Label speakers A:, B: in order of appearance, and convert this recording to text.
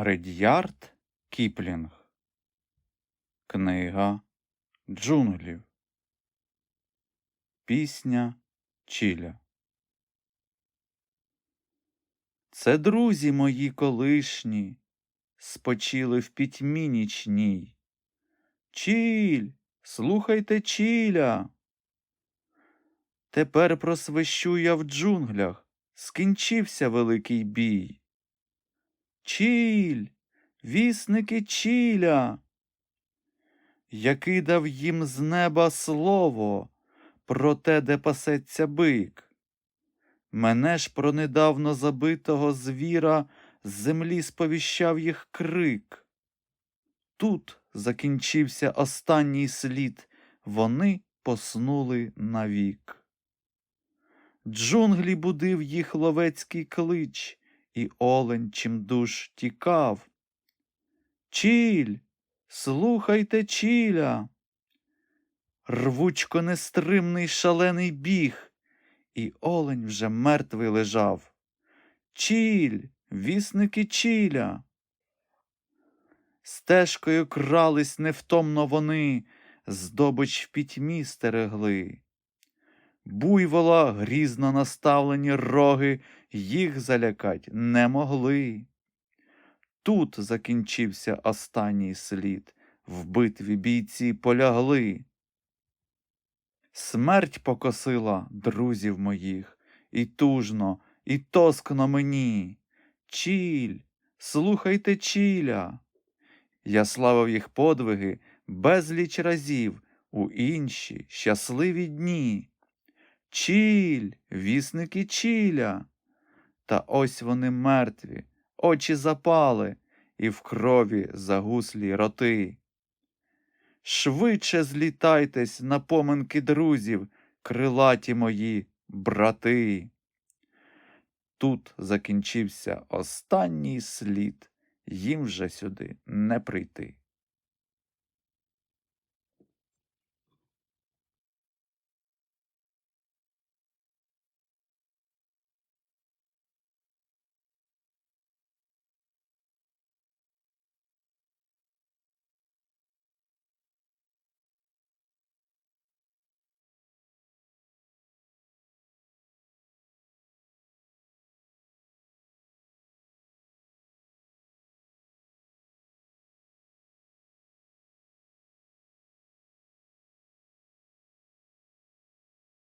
A: Редьярд Кіплінг. Книга джунглів. Пісня Чіля. Це друзі мої колишні, спочили в пітьмі нічній. Чіль, слухайте Чіля. Тепер просвищу я в джунглях, скінчився великий бій. Чіль, вісники Чіля. Я кидав їм з неба слово про те, де пасеться бик. Мене ж про недавно забитого звіра з землі сповіщав їх крик. Тут закінчився останній слід, вони поснули навік. Джунглі будив їх ловецький клич, і олень чимдуж тікав. Чіль, слухайте чіля. Рвучко нестримний шалений біг, і олень вже мертвий лежав. Чіль, вісники чіля. Стежкою крались невтомно вони, здобич в пітьмі стерегли. Буйвола грізно наставлені роги їх залякать не могли. Тут закінчився останній слід, в битві бійці полягли. Смерть покосила друзів моїх, і тужно, і тоскно мені. Чіль, слухайте чіля. Я славив їх подвиги безліч разів у інші щасливі дні. Чіль, вісники чіля. Та ось вони мертві, очі запали, і в крові загуслі роти. Швидше злітайтесь на поминки друзів, крилаті мої брати. Тут закінчився останній слід, їм вже сюди не прийти.